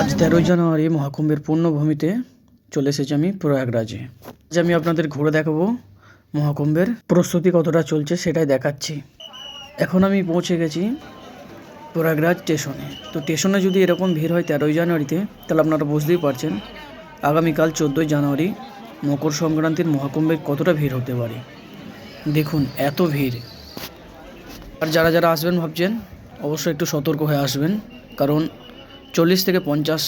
আজ তেরোই জানুয়ারি মহাকুম্ভের পূর্ণভূমিতে চলে এসেছি আমি প্রয়াগরাজে। আজ আমি আপনাদের ঘুরে দেখাবো মহাকুম্ভের প্রস্তুতি কতটা চলছে সেটাই দেখাচ্ছি। এখন আমি পৌঁছে গেছি প্রয়াগরাজ স্টেশনে। তো স্টেশনে যদি এরকম ভিড় হয় তেরোই জানুয়ারিতে, তাহলে আপনারা বুঝতেই পারছেন আগামীকাল চোদ্দোই জানুয়ারি মকর সংক্রান্তির মহাকুম্ভে কতটা ভিড় হতে পারে। দেখুন, এত ভিড়। আর যারা যারা আসবেন ভাবছেন, অবশ্যই একটু সতর্ক হয়ে আসবেন। কারণ চল্লিশ থেকে পঞ্চাশ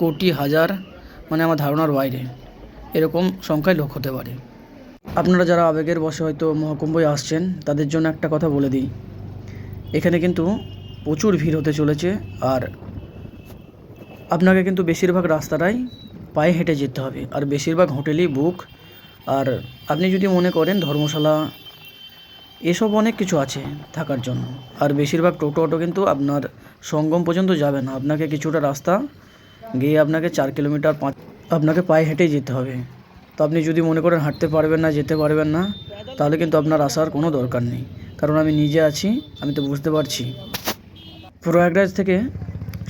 কোটি হাজার মানে আমার ধারণার বাইরে। এরকম সংখ্যায় লোক হতে পারে। আপনারা যারা আবেগের বসে হয়তো মহাকুম্ভয় আসছেন, তাদের জন্য একটা কথা বলে দিই। এখানে কিন্তু প্রচুর ভিড় হতে চলেছে আর আপনাকে কিন্তু বেশিরভাগ রাস্তাটাই পায়ে হেঁটে যেতে হবে। আর বেশিরভাগ হোটেলই বুক আর আপনি যদি মনে করেন ধর্মশালা এসব অনেক কিছু আছে থাকার জন্য। আর বেশিরভাগ টোটো অটো কিন্তু আপনার সঙ্গম পর্যন্ত যাবে না। আপনাকে কিছুটা রাস্তা গিয়ে আপনাকে চার কিলোমিটার, পাঁচ আপনাকে পায়ে হেঁটেই যেতে হবে। তো আপনি যদি মনে করেন হাঁটতে পারবেন না, যেতে পারবেন না, তাহলে কিন্তু আপনার আসার কোনো দরকার নেই। কারণ আমি নিজে আছি, আমি তো বুঝতে পারছি। প্রয়াগরাজ থেকে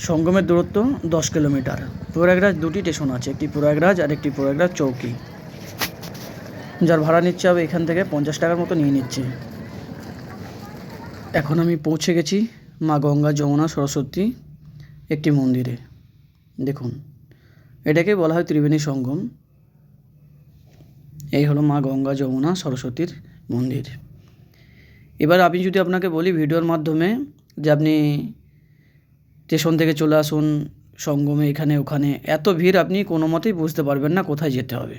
সঙ্গমের দূরত্ব দশ কিলোমিটার। প্রয়াগরাজ দুটি স্টেশন আছে, একটি প্রয়াগরাজ আর একটি প্রয়াগরাজ চৌকি। যার ভাড়া নিচ্ছে হবে এখান থেকে পঞ্চাশ টাকার মতো নিয়ে নিচ্ছে। এখন আমি পৌঁছে গেছি মা গঙ্গা যমুনা সরস্বতী একটি মন্দিরে। দেখুন, এটাকে বলা হয় ত্রিবেণী সঙ্গম। এই হলো মা গঙ্গা যমুনা সরস্বতীর মন্দির। এবার আমি যদি আপনাকে বলি ভিডিওর মাধ্যমে যে আপনি স্টেশন থেকে চলে আসুন, সঙ্গমে, এখানে, ওখানে, এত ভিড় আপনি কোনো মতেই বুঝতে পারবেন না কোথায় যেতে হবে।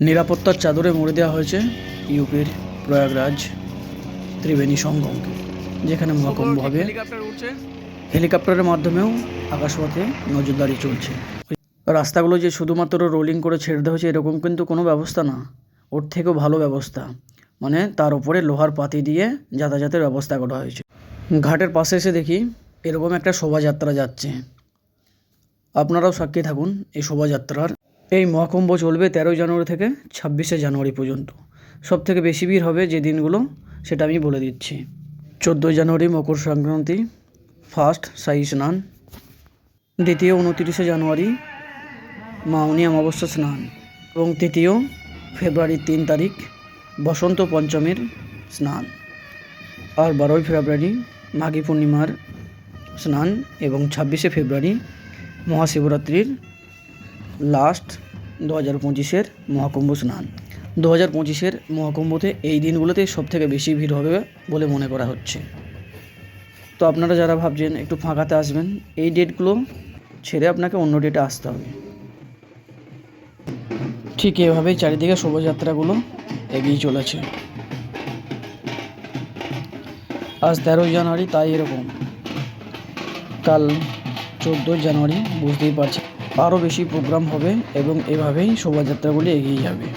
নিরাপত্তার চাদরে মুড়ে দেওয়া হয়েছে ইউপির প্রয়াগরাজ। ত্রিবেণী সঙ্গমকে যেখানে মহাকুম্ভ হবে। হেলিকপ্টারের মাধ্যমেও আকাশপথে নজরদারি চলছে। রাস্তাগুলো যে শুধুমাত্র রোলিং করে ছেড়ে দেওয়া হয়েছে, এরকম কিন্তু কোনো ব্যবস্থা না। ওর থেকেও ভালো ব্যবস্থা। মানে তার উপরে লোহার পাতি দিয়ে যাতায়াতের ব্যবস্থা করা হয়েছে। ঘাটের পাশে এসে দেখি এরকম একটা শোভাযাত্রা যাচ্ছে। আপনারাও সাক্ষী থাকুন এই শোভাযাত্রার। এই মহাকুম্ভ চলবে তেরোই জানুয়ারি থেকে ছাব্বিশে জানুয়ারি পর্যন্ত। সব থেকে বেশি ভিড় হবে যে দিনগুলো সেটা আমি বলে দিচ্ছি। চোদ্দোই জানুয়ারি মকর সংক্রান্তি, ফার্স্ট সাই স্নান। দ্বিতীয় উনতিরিশে জানুয়ারি মাউনি অমাবস্যা স্নান। এবং তৃতীয় ফেব্রুয়ারির তিন তারিখ বসন্ত পঞ্চমীর স্নান। আর বারোই ফেব্রুয়ারি মাঘী পূর্ণিমার স্নান এবং ছাব্বিশে ফেব্রুয়ারি মহাশিবরাত্রির লাস্ট দু হাজার পঁচিশের মহাকুম্ভ স্নান। দু হাজার পঁচিশের মহাকুম্ভতে এই দিনগুলোতে সবথেকে বেশি ভিড় হবে বলে মনে করা হচ্ছে। তো আপনারা যারা ভাবছেন একটু ফাঁকাতে আসবেন, এই ডেটগুলো ছেড়ে আপনাকে অন্য ডেটে আসতে হবে। ঠিক এভাবেই চারিদিকে শোভাযাত্রাগুলো এগিয়ে চলেছে। আজ তেরোই জানুয়ারি, তাই এরকম। কাল চোদ্দোই জানুয়ারি, বুঝতেই পারছি আরও বেশি প্রোগ্রাম হবে এবং এভাবেই শোভাযাত্রাগুলি এগিয়ে যাবে।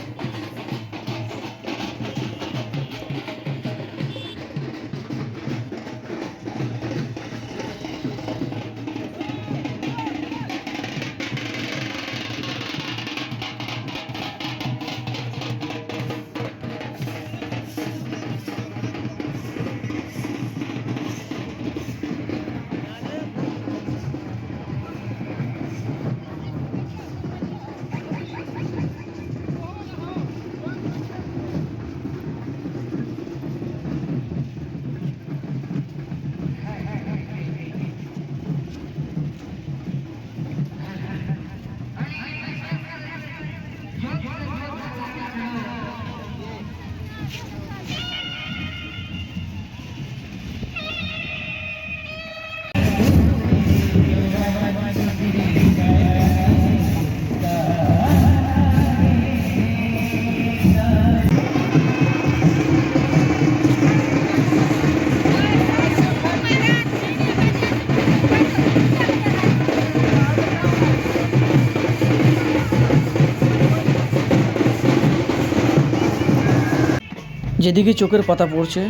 যেদিকে চোখের পাতা পড়ছে,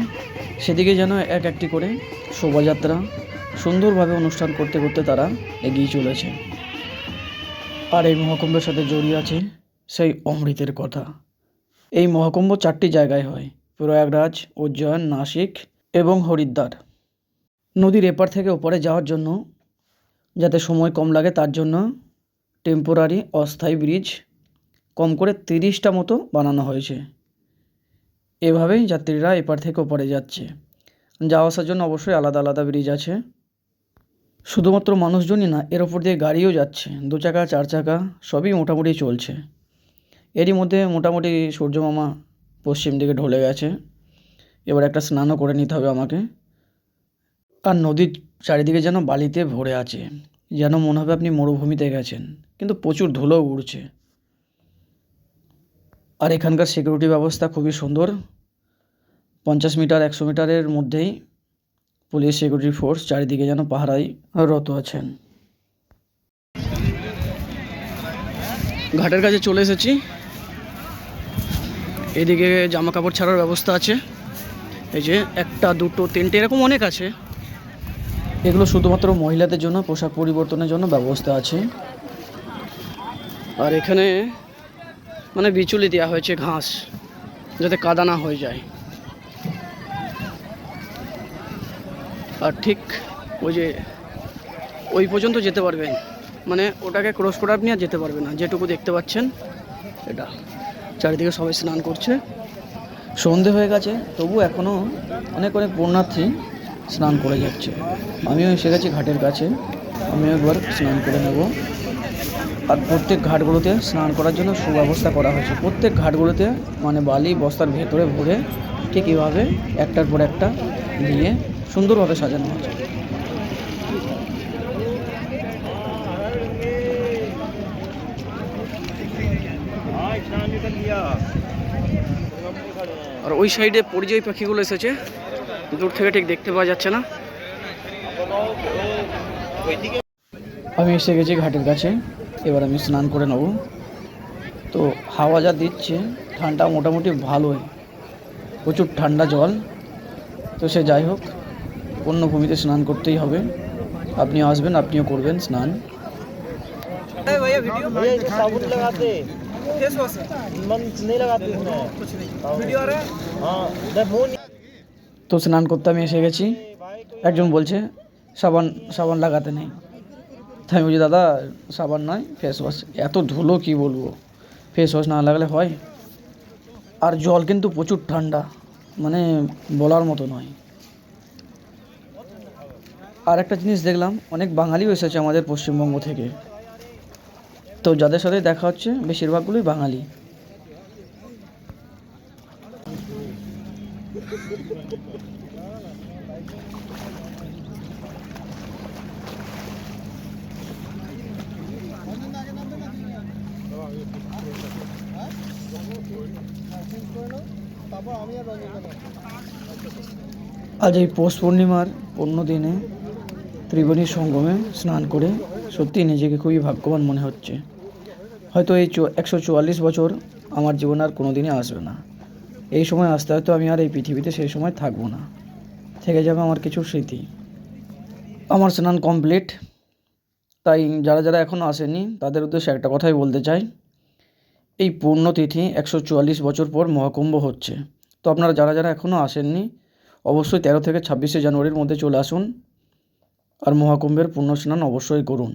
সেদিকে যেন এক একটি করে শোভাযাত্রা সুন্দরভাবে অনুষ্ঠান করতে করতে তারা এগিয়ে চলেছে। আর এই মহাকুম্ভের সাথে জড়িয়ে আছে সেই অমৃতের কথা। এই মহাকুম্ভ চারটি জায়গায় হয়, প্রয়াগরাজ, উজ্জয়ন, নাসিক এবং হরিদ্বার। নদীর এপার থেকে ওপারে যাওয়ার জন্য যাতে সময় কম লাগে, তার জন্য টেম্পোরারি অস্থায়ী ব্রিজ কম করে তিরিশটা মতো বানানো হয়েছে। এভাবেই যাত্রীরা এপার থেকে ওপারে যাচ্ছে। যাওয়া আসার জন্য অবশ্যই আলাদা আলাদা ব্রিজ আছে। শুধুমাত্র মানুষজনই না, এর ওপর দিয়ে গাড়িও যাচ্ছে। দু চাকা, চার চাকা, সবই মোটামুটি চলছে। এরই মধ্যে মোটামুটি সূর্যমামা পশ্চিম দিকে ঢলে গেছে। এবার একটা স্নানও করে নিতে হবে আমাকে। আর নদীর চারিদিকে যেন বালিতে ভরে আছে। যেন মনে হবে আপনি মরুভূমিতে গেছেন। কিন্তু প্রচুর ধুলো উড়ছে। আর এখানকার সিকিউরিটি ব্যবস্থা খুবই সুন্দর। পঞ্চাশ মিটার, একশো মিটারের মধ্যেই পুলিশ সিকিউরিটি ফোর্স চারিদিকে যেন পাহারায় রত আছেন। ঘাটের কাছে চলে এসেছি। এদিকে জামা কাপড় ছাড়ার ব্যবস্থা আছে। এই যে একটা, দুটো, তিনটে, এরকম অনেক আছে। এগুলো শুধুমাত্র মহিলাদের জন্য, পোশাক পরিবর্তনের জন্য ব্যবস্থা আছে। আর এখানে মানে বিচুলি দেওয়া হয়েছে ঘাস, যাতে কাদা না হয়ে যায়। আর ঠিক ওই যে, ওই পর্যন্ত যেতে পারবেন। মানে ওটাকে ক্রস করে আপনি আর যেতে পারবেন না। যেটুকু দেখতে পাচ্ছেন, এটা। চারিদিকে সবাই স্নান করছে। সন্ধে হয়ে গেছে, তবু এখনও অনেক অনেক পুণ্যার্থী স্নান করে যাচ্ছে। আমিও এসে গেছি ঘাটের কাছে। আমিও একবার স্নান করে নেব। আর প্রত্যেক ঘাটগুলোতে স্নান করার জন্য সুব্যবস্থা করা হয়েছে। প্রত্যেক ঘাটগুলোতে মানে বালি বস্তার ভেতরে ভরে ঠিক এভাবে একটার পর একটা দিয়ে সুন্দরভাবে সাজানো হয়েছে। আর ওই সাইডে পরিযায়ী পাখিগুলো এসেছে। দূর থেকে ঠিক দেখতে পাওয়া যাচ্ছে না। আমি এসে গেছি ঘাটের কাছে। এবার আমি স্নান করে নেব। তো হাওয়া যা দিচ্ছে ঠান্ডা মোটামুটি ভালোই। প্রচুর ঠান্ডা জল। তো সে যাই হোক অন্য ভূমিতে স্নান করতেই হবে। আপনিও আসবেন আপনিও করবেন স্নান। তো স্নান করতে আমি এসে গেছি। একজন বলছে সাবান সাবান লাগাতে নেই। তাই আমি বলছি, দাদা, সাবান নয় ফেস ওয়াশ এত ধুলো কি বলব? ফেস ওয়াশ না লাগালে হয়। আর জল কিন্তু প্রচুর ঠান্ডা মানে বলার মতো নয়। আর একটা জিনিস দেখলাম, অনেক বাঙালিও এসেছে আমাদের পশ্চিমবঙ্গ থেকে। তো যাদের সাথে দেখা হচ্ছে, বেশিরভাগগুলোই বাঙালি। আজ এই পৌষ পূর্ণিমার অন্য দিনে ত্রিবেণী সঙ্গমে স্নান করে সত্যি নিজেকে খুবই ভাগ্যবান মনে হচ্ছে। হয়তো এই একশো চুয়াল্লিশ বছর আমার জীবনে আর কোনো দিনই আসবে না। এই সময় আসতে হয়তো আমি আর এই পৃথিবীতে সেই সময় থাকব না। থেকে যাবে আমার কিছু স্মৃতি। আমার স্নান কমপ্লিট তাই যারা যারা এখনও আসেনি, তাদের উদ্দেশ্যে একটা কথাই বলতে চাই। এই পুণ্যতিথি একশো চুয়াল্লিশ বছর পর মহাকুম্ভ হচ্ছে। তো আপনারা যারা যারা এখনও আসেননি অবশ্যই তেরো থেকে ছাব্বিশে জানুয়ারির মধ্যে চলে আসুন আর মহাকুম্ভের পুণ্য স্নান অবশ্যই করুন।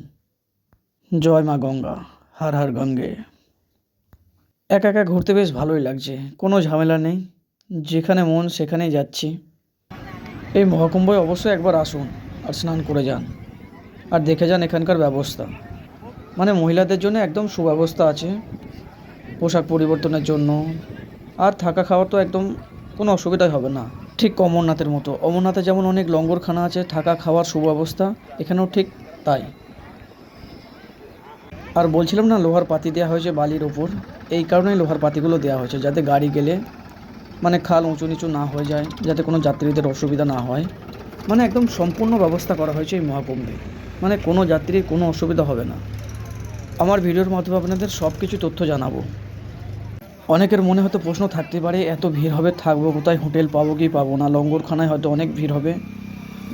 জয় মা গঙ্গা, হার হার গঙ্গে। একা একা ঘুরতে বেশ ভালোই লাগছে, কোনো ঝামেলা নেই, যেখানে মন সেখানেই যাচ্ছি। এই মহাকুম্ভে অবশ্যই একবার আসুন আর স্নান করে যান আর দেখে যান এখানকার ব্যবস্থা। মানে মহিলাদের জন্য একদম সুব্যবস্থা আছে পোশাক পরিবর্তনের জন্য, আর থাকা খাওয়ার তো একদম কোনো অসুবিধাই হবে না। ঠিক অমরনাথের মতো। অমরনাথে যেমন অনেক লঙ্গরখানা আছে, থাকা, খাওয়ার সুব্যবস্থা, এখানেও ঠিক তাই। আর বলছিলাম না, লোহার পাতি দেওয়া হয়েছে বালির ওপর। এই কারণেই লোহার পাতিগুলো দেওয়া হয়েছে, যাতে গাড়ি গেলে মানে খাল উঁচু নিচু না হয়ে যায়, যাতে কোনো যাত্রীদের অসুবিধা না হয়। মানে একদম সম্পূর্ণ ব্যবস্থা করা হয়েছে এই মহাকুম্ভে। মানে কোনো যাত্রীর কোনো অসুবিধা হবে না। আমার ভিডিওর মাধ্যমে আপনাদের সব কিছু তথ্য জানাব। অনেকের মনে হয়তো প্রশ্ন থাকতে পারে, এত ভিড় হবে, থাকব কোথায়, হোটেল পাবো কি পাবো না, লঙ্গরখানায় হয়তো অনেক ভিড় হবে।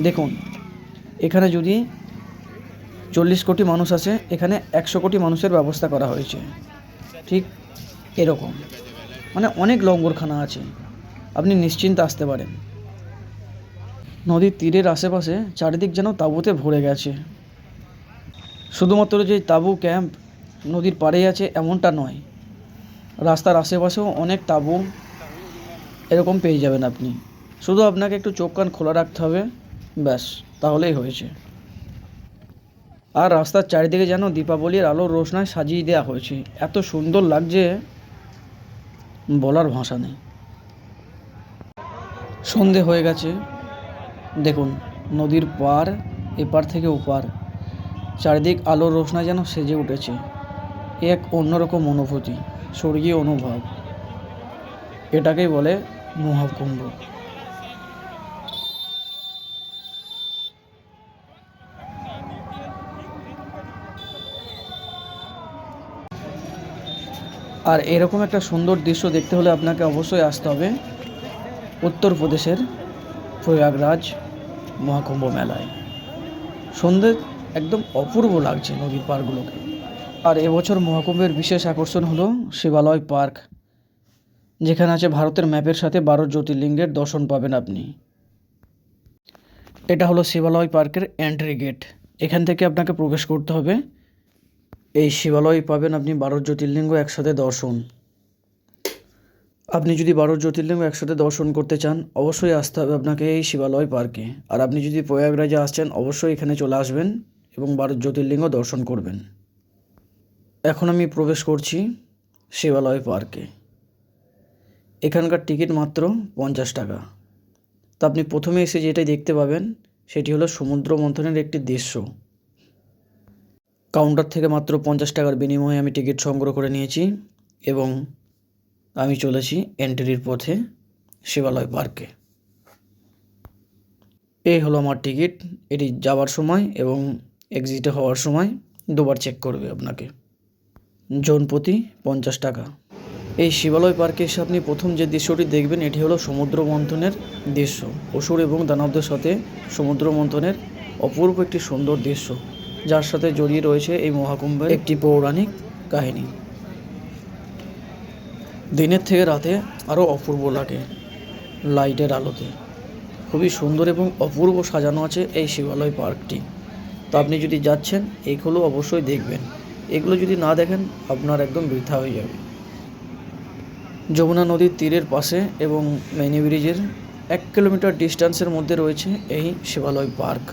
দেখুন, এখানে যদি চল্লিশ কোটি মানুষ আছে এখানে একশো কোটি মানুষের ব্যবস্থা করা হয়েছে। ঠিক এরকম। মানে অনেক লঙ্গরখানা আছে। আপনি নিশ্চিন্তে আসতে পারেন। নদীর তীরের আশেপাশে চারিদিক যেন তাঁবুতে ভরে গেছে। শুধুমাত্র যে তাঁবু ক্যাম্প নদীর পাড়েই আছে, এমনটা নয়। রাস্তার আশেপাশেও অনেক তাঁবু। এরকম পেয়ে যাবেন আপনি। শুধু আপনাকে একটু চোখ কান খোলা রাখতে হবে, ব্যাস, তাহলেই হয়েছে। আর রাস্তার চারিদিকে যেন দীপাবলির আলোর রোশনায় সাজিয়ে দেওয়া হয়েছে। এত সুন্দর লাগছে বলার ভাষা নেই। সন্ধে হয়ে গেছে। দেখুন, নদীর পার, এপার থেকে ওপার। চারিদিক আলোর রোশনায় যেন সেজে উঠেছে। এক অন্যরকম অনুভূতি। স্বর্গীয় অনুভব। এটাকেই বলে মহাকুম্ভ। আর এরকম একটা সুন্দর দৃশ্য দেখতে হলে আপনাকে অবশ্যই আসতে হবে উত্তরপ্রদেশের প্রয়াগরাজ মহাকুম্ভ মেলায়। সন্ধে একদম অপূর্ব লাগছে নদীর পাড়গুলোকে। আর এবছর মহাকুম্ভের বিশেষ আকর্ষণ হলো শিবালয় পার্ক, যেখানে আছে ভারতের ম্যাপের সাথে বারো জ্যোতির্লিঙ্গের দর্শন পাবেন আপনি। এটা হলো শিবালয় পার্কের এন্ট্রি গেট এখান থেকে আপনাকে প্রবেশ করতে হবে। এই শিবালয় পাবেন আপনি বারো জ্যোতির্লিঙ্গ একসাথে দর্শন। আপনি যদি বারো জ্যোতির্লিঙ্গ একসাথে দর্শন করতে চান, অবশ্যই আসতে হবে আপনাকে এই শিবালয় পার্কে। আর আপনি যদি প্রয়াগরাজে আসছেন, অবশ্যই এখানে চলে আসবেন এবং বারো জ্যোতির্লিঙ্গ দর্শন করবেন। এখন আমি প্রবেশ করছি শিবালয় পার্কে। এখানকার টিকিট মাত্র পঞ্চাশ টাকা। তো আপনি প্রথমে এসে যেটাই দেখতে পাবেন, সেটি হলো সমুদ্র মন্থনের একটি দৃশ্য। কাউন্টার থেকে মাত্র পঞ্চাশ টাকার বিনিময়ে আমি টিকিট সংগ্রহ করে নিয়েছি এবং আমি চলেছি এন্ট্রির পথে শিবালয় পার্কে। এই হলো আমার টিকিট। এটি যাওয়ার সময় এবং এক্সিটে হওয়ার সময় দুবার চেক করবে আপনাকে। জন প্রতি পঞ্চাশ টাকা। এই শিবালয় পার্কে এসে আপনি প্রথম যে দৃশ্যটি দেখবেন, এটি হলো সমুদ্র মন্থনের দৃশ্য। অসুর এবং দানবদের সাথে সমুদ্র মন্থনের অপূর্ব একটি সুন্দর দৃশ্য, যার সাথে জড়িয়ে রয়েছে এই মহাকুম্ভের একটি পৌরাণিক কাহিনী। দিনের থেকে রাতে আরও অপূর্ব লাগে লাইটের আলোতে। খুবই সুন্দর এবং অপূর্ব সাজানো আছে এই শিবালয় পার্কটি। তো আপনি যদি যাচ্ছেন এইগুলো অবশ্যই দেখবেন। এগুলো যদি না দেখেন, আপনার একদম বৃথা হয়ে যাবে। যমুনা নদীর তীরের পাশে এবং মেনি ব্রিজের এক কিলোমিটার ডিস্টেন্সের মধ্যে রয়েছে এই শিবালয় পার্ক।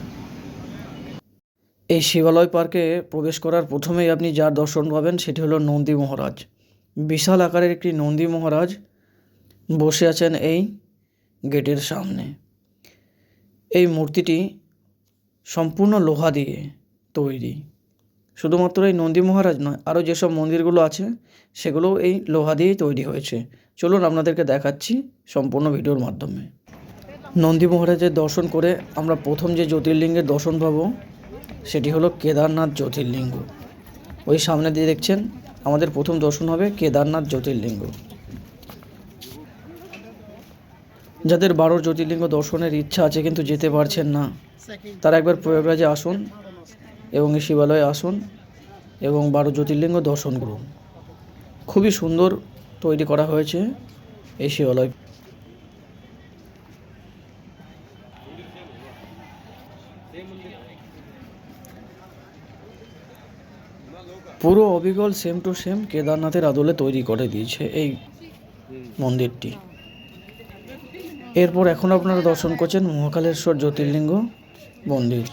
এই শিবালয় পার্কে প্রবেশ করার প্রথমেই আপনি যার দর্শন পাবেন সেটি হলো নন্দী মহারাজ। বিশাল আকারের একটি নন্দী মহারাজ বসে আছেন এই গেটের সামনে। এই মূর্তিটি সম্পূর্ণ লোহা দিয়ে তৈরি। শুধুমাত্র এই নন্দী মহারাজ নয়, আরও যেসব মন্দিরগুলো আছে, সেগুলোও এই লোহা দিয়েই তৈরি হয়েছে। চলুন আপনাদেরকে দেখাচ্ছি সম্পূর্ণ ভিডিওর মাধ্যমে। নন্দী মহারাজের দর্শন করে আমরা প্রথম যে জ্যোতির্লিঙ্গের দর্শন পাবো, সেটি হলো কেদারনাথ জ্যোতির্লিঙ্গ। ওই সামনে দিয়ে দেখছেন, আমাদের প্রথম দর্শন হবে কেদারনাথ জ্যোতির্লিঙ্গ। যাদের বারো জ্যোতির্লিঙ্গ দর্শনের ইচ্ছা আছে কিন্তু যেতে পারছেন না, তারা একবার প্রয়াগরাজে আসুন। এবং এই শিবালয়ে আসুন এবং বারো জ্যোতির্লিঙ্গ দর্শন করুন খুবই সুন্দর তৈরি করা হয়েছে এই শিবালয়। পুরো অবিকল সেম টু সেম কেদারনাথের আদলে তৈরি করে দিয়েছে এই মন্দিরটি। এরপর এখন আপনারা দর্শন করছেন মহাকালেশ্বর জ্যোতির্লিঙ্গ মন্দির।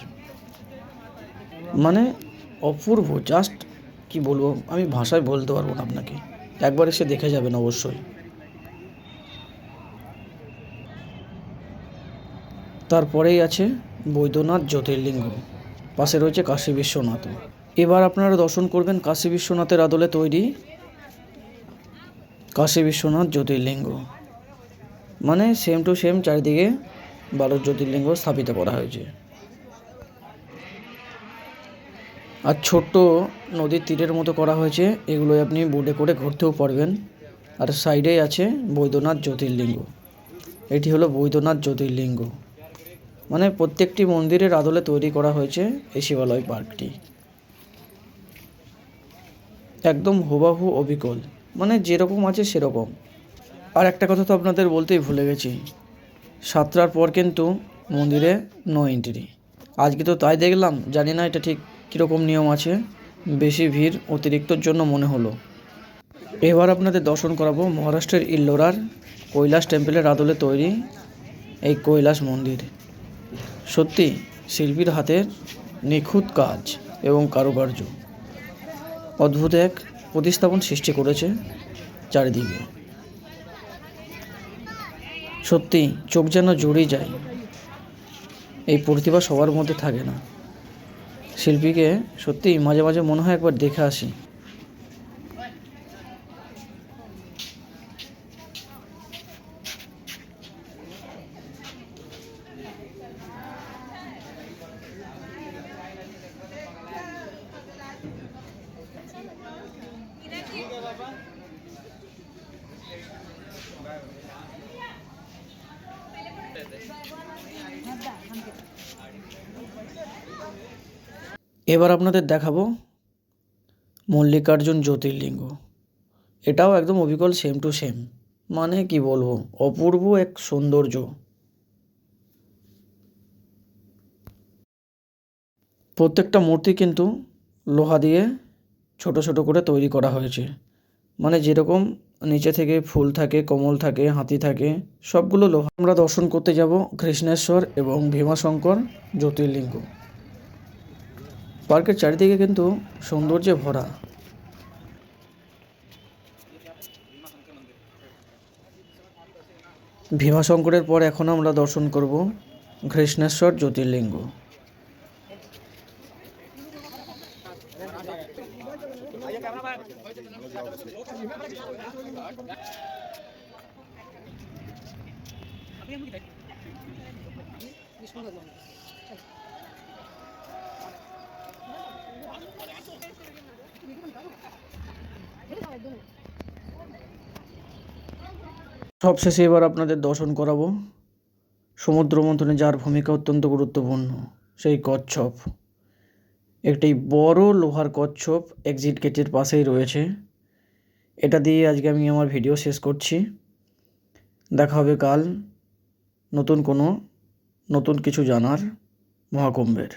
মানে অপূর্ব জাস্ট কি বলব, আমি ভাষায় বলতে পারব না আপনাকে। একবার এসে দেখে যাবেন অবশ্যই। তারপরেই আছে বৈদ্যনাথ জ্যোতির্লিঙ্গ, পাশে রয়েছে কাশী বিশ্বনাথ। এবার আপনারা দর্শন করবেন কাশী বিশ্বনাথের আদলে তৈরি কাশী বিশ্বনাথ জ্যোতির্লিঙ্গ। মানে সেম টু সেম চারিদিকে বারো জ্যোতির্লিঙ্গ স্থাপিত করা হয়েছে। আর ছোট্ট নদীর তীরের মতো করা হয়েছে। এগুলোই আপনি বোটে করে ঘুরতেও পারবেন। আর সাইডেই আছে বৈদ্যনাথ জ্যোতির্লিঙ্গ। এটি হলো বৈদ্যনাথ জ্যোতির্লিঙ্গ। মানে প্রত্যেকটি মন্দিরের আদলে তৈরি করা হয়েছে এই শিবালয় পার্কটি। একদম হুবাহু অবিকল। মানে যেরকম আছে সেরকম। আর একটা কথা তো আপনাদের বলতেই ভুলে গেছি। সাতটার পর কিন্তু মন্দিরে নো এন্ট্রি আজকে তো তাই দেখলাম, জানি না এটা ঠিক কীরকম নিয়ম আছে? বেশি ভিড় অতিরিক্তর জন্য মনে হলো। এবার আপনাদের দর্শন করাবো মহারাষ্ট্রের ইল্লোরার কৈলাস টেম্পেলের আদলে তৈরি এই কৈলাস মন্দির। সত্যি, শিল্পীর হাতের নিখুঁত কাজ এবং কারুকার্য। অদ্ভুত এক প্রতিস্থাপন সৃষ্টি করেছে চারিদিকে। সত্যি, চোখ যেন জুড়েই যায়। এই প্রতিভা সবার মধ্যে থাকে না। শিল্পীকে সত্যি মাঝে মাঝে মনে হয় একবার দেখে আসি। এবার আপনাদের দেখাবো মল্লিকার্জুন জ্যোতির্লিঙ্গ। এটাও একদম অবিকল সেম টু সেম মানে কি বলব, অপূর্ব এক সৌন্দর্য। প্রত্যেকটা মূর্তি কিন্তু লোহা দিয়ে ছোট ছোট করে তৈরি করা হয়েছে। মানে যেরকম নিচে থেকে ফুল থাকে, কমল থাকে, হাতি থাকে, সবগুলো লোহা। আমরা দর্শন করতে যাব কৃষ্ণেশ্বর এবং ভীমাশঙ্কর জ্যোতির্লিঙ্গ। পার্কের চারিদিকে কিন্তু সৌন্দর্যে ভরা। ভীমাশঙ্করের পর এখন আমরা দর্শন করব কৃষ্ণেশ্বর জ্যোতির্লিঙ্গ। সবশেষে এবার আপনাদের দর্শন করাবো। সমুদ্র মন্থনে যার ভূমিকা অত্যন্ত গুরুত্বপূর্ণ, সেই কচ্ছপ। একটি বড় লোহার কচ্ছপ এক্সিট গেটের পাশেই রয়েছে। এটা দিয়ে আজকে আমি আমার ভিডিও শেষ করছি। দেখা হবে কাল নতুন কোনো নতুন কিছু জানার মহাকুম্ভের।